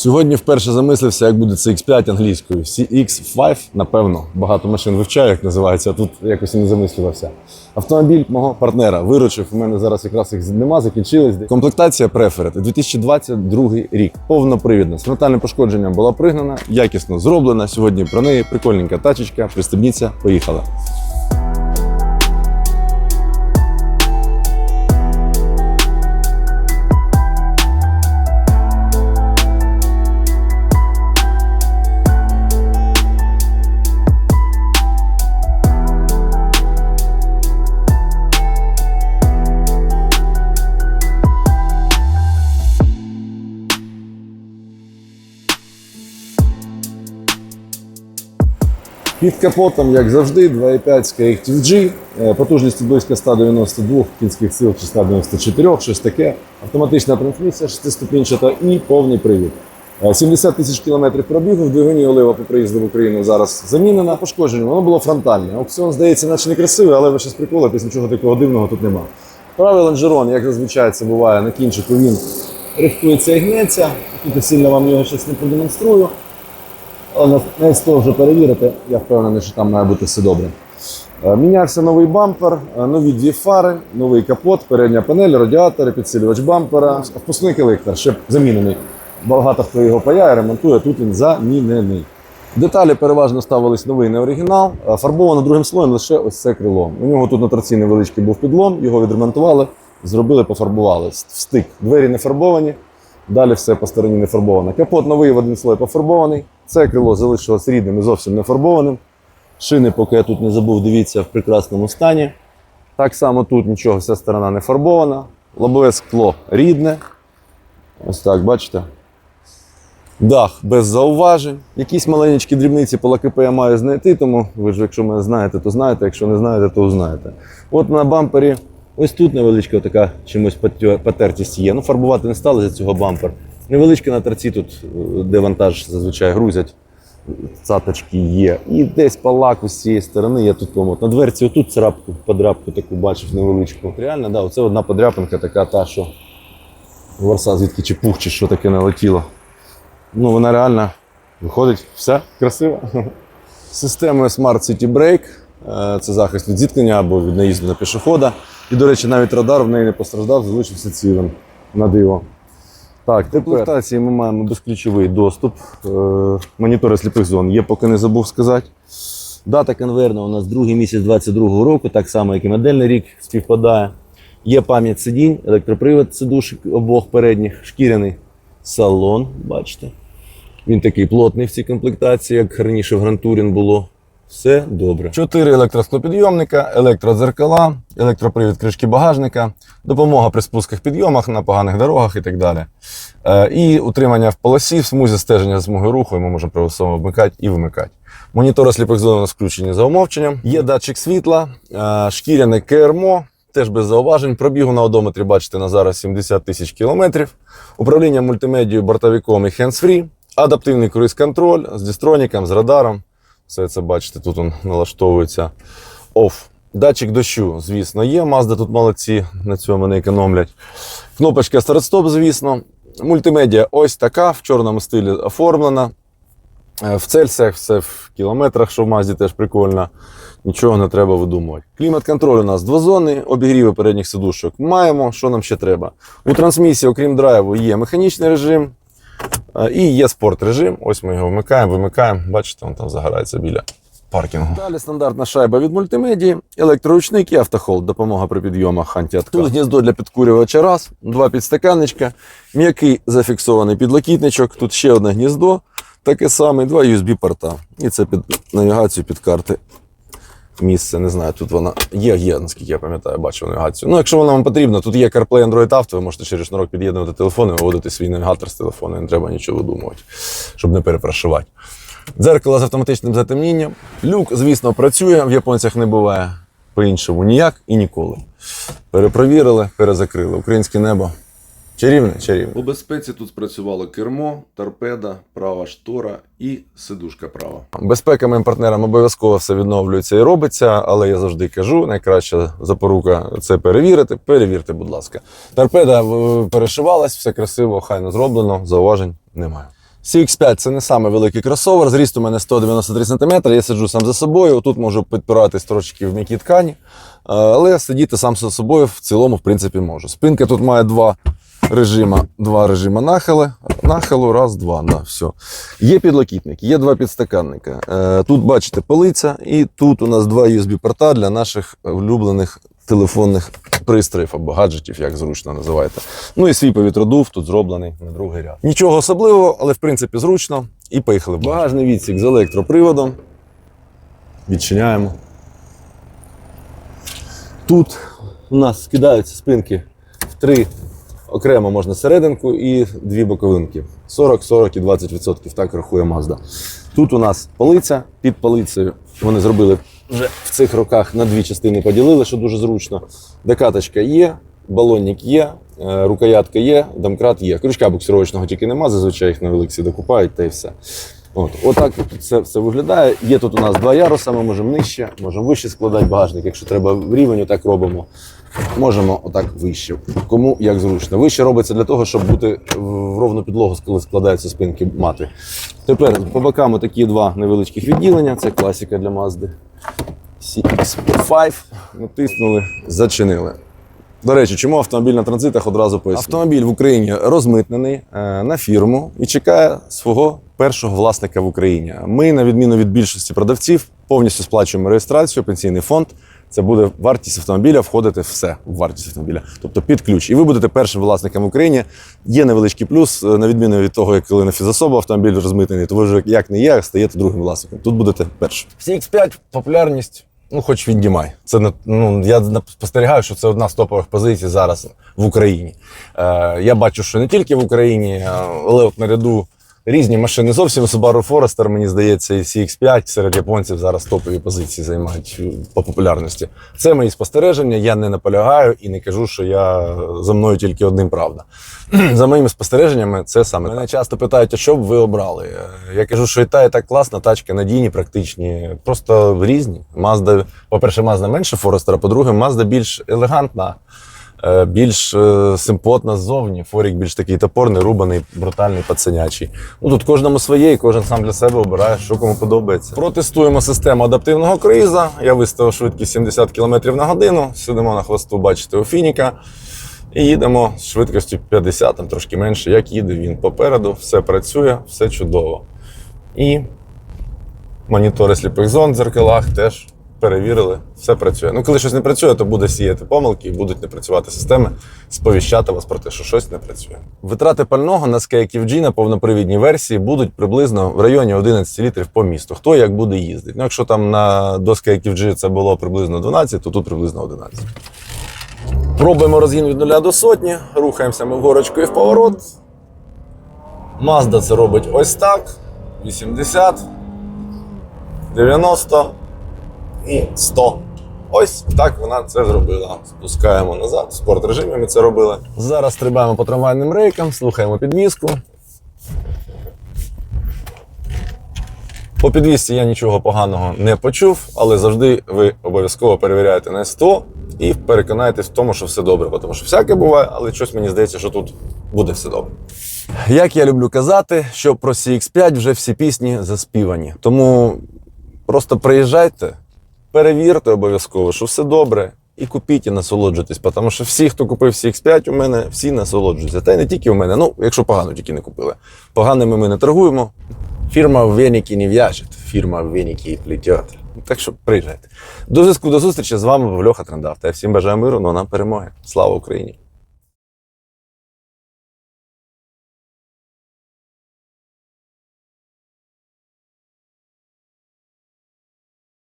Сьогодні вперше замислився, як буде CX5 англійською. CX5, напевно, багато машин вивчаю, як називається, а тут якось і не замислювався. Автомобіль мого партнера виручив. У мене зараз якраз їх нема, закінчились. Комплектація Preferred 2022 рік. Повнопривідна. З фронтальним пошкодженням була пригнана, якісно зроблена. Сьогодні про неї прикольненька тачечка. Пристебніться, поїхали. Під капотом, як завжди, 2,5 з Active-G, е, потужністю близько 192 кінських сил чи 194, щось таке. Автоматична трансмісія, шестиступінчата і повний привід. Е, 70 тисяч кілометрів пробігу, в двигуні олива по приїзду в Україну зараз замінена. Пошкодження, воно було фронтальне. Аукціон, здається, наче не красивий, але ви щось приколи, після нічого такого дивного тут нема. Правий лонжерон, як зазвичай це буває, на кінчику він рихтується і гнеться. Тут я сильно вам його щось не продемонструю. На СТО вже перевірити, я впевнений, що там має бути все добре. Е, Мінявся новий бампер, е, нові дві фари, новий капот, передня панель, радіатори, підсилювач бампера, впускний колектор, ще замінений. Багато хто його паяє, ремонтує, тут він замінений. Деталі переважно ставились новий, не оригінал. Фарбовано другим слоєм лише ось це крило. У нього тут на торці невеличкий був підлом, його відремонтували, зробили, пофарбували. Встик. Двері не фарбовані, Далі все по стороні не фарбовано. Капот новий в один слой пофарбований. Це крило залишилось рідним і зовсім не фарбованим. Шини, поки я тут не забув, дивіться в прекрасному стані. Так само тут нічого, вся сторона не фарбована. Лобове скло рідне. Ось так, бачите. Дах без зауважень. Якісь маленькі дрібниці по ЛКП я маю знайти, тому ви ж, якщо мене знаєте, то знаєте, якщо не знаєте, то узнаєте. От на бампері ось тут невеличка така чимось потертість є. Ну, фарбувати не стали за цього бампер. Невеличка на торці тут, е, де вантаж зазвичай грузять. Цаточки є. І десь по лаку з цієї сторони я тут помот. На дверці отут царапку, подряпку таку бачив невеличку. Реально, да, оце одна подряпинка така та, що ворса звідки чи пух, чи що таке налетіло. Ну, вона реально виходить все красиво. Системою Smart City Brake. Е, Це захист від зіткнення або від наїзду на пішохода. І, до речі, навіть радар в неї не постраждав, залишився цілим на диво. Так, в комплектації ми маємо безключовий доступ. Е, Монітори сліпих зон є, поки не забув сказати. Дата конверна у нас другий місяць 22-го року, так само, як і модельний рік співпадає. Є пам'ять сидінь, електропривод сидушок обох передніх, шкіряний салон, бачите. Він такий плотний в цій комплектації, як раніше в Грантурін було. Все добре. Чотири електросклопідйомника, електродзеркала, електропривід кришки багажника, допомога при спусках підйомах на поганих дорогах і так далі. Е, і утримання в полосі, в смузі стеження смуги руху, і ми можемо примусово вмикати і вимикати. Монітори сліпих зон у за умовченням. Є датчик світла, е, шкіряне кермо, теж без зауважень. Пробігу на одометрі, бачите, на зараз 70 тисяч кілометрів. Управління мультимедією, бортовиком і hands-free. Адаптивний круїз-контроль з дистроніком, з радаром. Все це бачите, тут он налаштовується оф. Датчик дощу, звісно, є. Mazda тут молодці, на цьому не економлять. Кнопочка старт-стоп, звісно. Мультимедіа ось така, в чорному стилі оформлена. Е, В Цельсіях, все в кілометрах, що в Мазді теж прикольно. Нічого не треба видумувати. Клімат-контроль у нас двозонний, обігріви передніх сидушок маємо. Що нам ще треба? У трансмісії, окрім драйву, є механічний режим і є спорт режим. Ось ми його вмикаємо, вимикаємо. Бачите, він там загорається біля паркінгу. Далі стандартна шайба від мультимедії, електроручник і автохолд, допомога при підйомах антиоткат. Тут гніздо для підкурювача раз, два підстаканничка, м'який зафіксований підлокітничок, тут ще одне гніздо, таке саме, два USB-порта. І це під навігацію під карти. Місце, не знаю, тут вона є, є, наскільки я пам'ятаю, бачив навігацію. Ну, якщо вона вам потрібна, тут є CarPlay Android Auto, ви можете через шнурок під'єднувати телефон і виводити свій навігатор з телефону, не треба нічого видумувати, щоб не перепрошувати. Дзеркало з автоматичним затемнінням. Люк, звісно, працює, в японцях не буває по-іншому ніяк і ніколи. Перепровірили, перезакрили. Українське небо. Чарівне, чарівне. У безпеці тут спрацювало кермо, торпеда, права штора і сидушка права. Безпека моїм партнерам обов'язково все відновлюється і робиться, але я завжди кажу: найкраща запорука це перевірити. Перевірте, будь ласка. Торпеда е, перешивалась, все красиво, хайно зроблено, зауважень немає. CX5 це не саме великий кросовер. Зріст у мене 193 см. Я сиджу сам за собою. Тут можу підпиратись трошки в м'якій ткані. Але сидіти сам за собою в цілому, в принципі, можу. Спинка тут має два режима, два режима нахили. Нахилу, раз, два. Да, все. Є підлокітник, є два підстаканника. Е, Тут бачите полиця, і тут у нас два USB-порта для наших улюблених телефонних пристроїв або гаджетів, як зручно називаєте. Ну і свій повітродув тут зроблений на другий ряд. Нічого особливого, але в принципі зручно. І поїхали. Багажний відсік з електроприводом. Відчиняємо. Тут у нас скидаються спинки в три окремо можна серединку і дві боковинки. 40, 40 і 20%, так рахує Mazda. Тут у нас полиця під полицею. Вони зробили вже в цих роках на дві частини поділили, що дуже зручно. Декаточка є, балонник є, е, рукоятка є, домкрат є. Крючка буксировочного тільки нема, зазвичай їх на великсі докупають та й все. От, отак тут це все виглядає. Є тут у нас два яруса, ми можемо нижче, можемо вище складати багажник. Якщо треба в рівень, отак робимо. Можемо отак вище. Кому як зручно. Вище робиться для того, щоб бути в ровну підлогу, коли складаються спинки мати. Тепер по бокам такі два невеличких відділення. Це класика для Mazda. CX5. Натиснули, зачинили. До речі, чому автомобіль на транзитах одразу поясню. Автомобіль в Україні розмитнений е, на фірму і чекає свого першого власника в Україні. Ми, на відміну від більшості продавців, повністю сплачуємо реєстрацію, пенсійний фонд. Це буде вартість автомобіля входити все в вартість автомобіля, тобто під ключ. І ви будете першим власником в Україні. Є невеличкий плюс, е, на відміну від того, як коли на фізособа автомобіль розмитнений, то ви вже як не є, стаєте другим власником. Тут будете першим. CX5 популярність Ну, хоч віднімай. Це не ну я спостерігаю, що це одна з топових позицій зараз в Україні. Е, я бачу, що не тільки в Україні, але от наряду різні машини. Зовсім Subaru Forester, мені здається, і CX5 серед японців зараз топові позиції займають по популярності. Це мої спостереження. Я не наполягаю і не кажу, що я за мною тільки одним правда. За моїми спостереженнями, це саме мене часто питають, а що б ви обрали? Я кажу, що і та, і так класна, тачки надійні, практичні, просто різні. Mazda, по-перше, Mazda менше Forester, а по-друге, Mazda більш елегантна, більш е, симпотна ззовні. Форік більш такий топорний, рубаний, брутальний, пацанячий. Ну тут кожному своє, і кожен сам для себе обирає, що кому подобається. Протестуємо систему адаптивного круїза. Я виставив швидкість 70 км на годину. Сидимо на хвосту, бачите, у Фініка. І їдемо з швидкістю 50, там трошки менше, як їде він попереду, все працює, все чудово. І монітори сліпих зон в дзеркалах теж перевірили, все працює. Ну, коли щось не працює, то буде сіяти помилки і будуть не працювати системи, сповіщати вас про те, що щось не працює. Витрати пального на Skyactiv G на повнопривідній версії будуть приблизно в районі 11 літрів по місту. Хто як буде їздити. Ну, якщо там на до Skyactiv G це було приблизно 12, то тут приблизно 11. Пробуємо розгін від 0 до сотні, рухаємося ми в і в поворот. Mazda це робить ось так: 80, 90 і 100. Ось так вона це зробила. Спускаємо назад, в спорт режимі ми це робили. Зараз стрибаємо по трамвайним рейкам, слухаємо підвіску. По підвісці я нічого поганого не почув, але завжди ви обов'язково перевіряєте на СТО і переконаєтесь в тому, що все добре. Тому що всяке буває, але щось мені здається, що тут буде все добре. Як я люблю казати, що про CX5 вже всі пісні заспівані. Тому просто приїжджайте, перевірте обов'язково, що все добре. І купіть і насолоджуйтесь, тому що всі, хто купив CX5 у мене, всі насолоджуються. Та й не тільки у мене, ну, якщо погано тільки не купили. Поганими ми не торгуємо. Фірма веніки не в'яже, фірма веніки плетет. Так що приїжджайте. До зв'язку, до зустрічі з вами був Льоха Трендав. Та всім бажаю миру, ну нам перемоги. Слава Україні!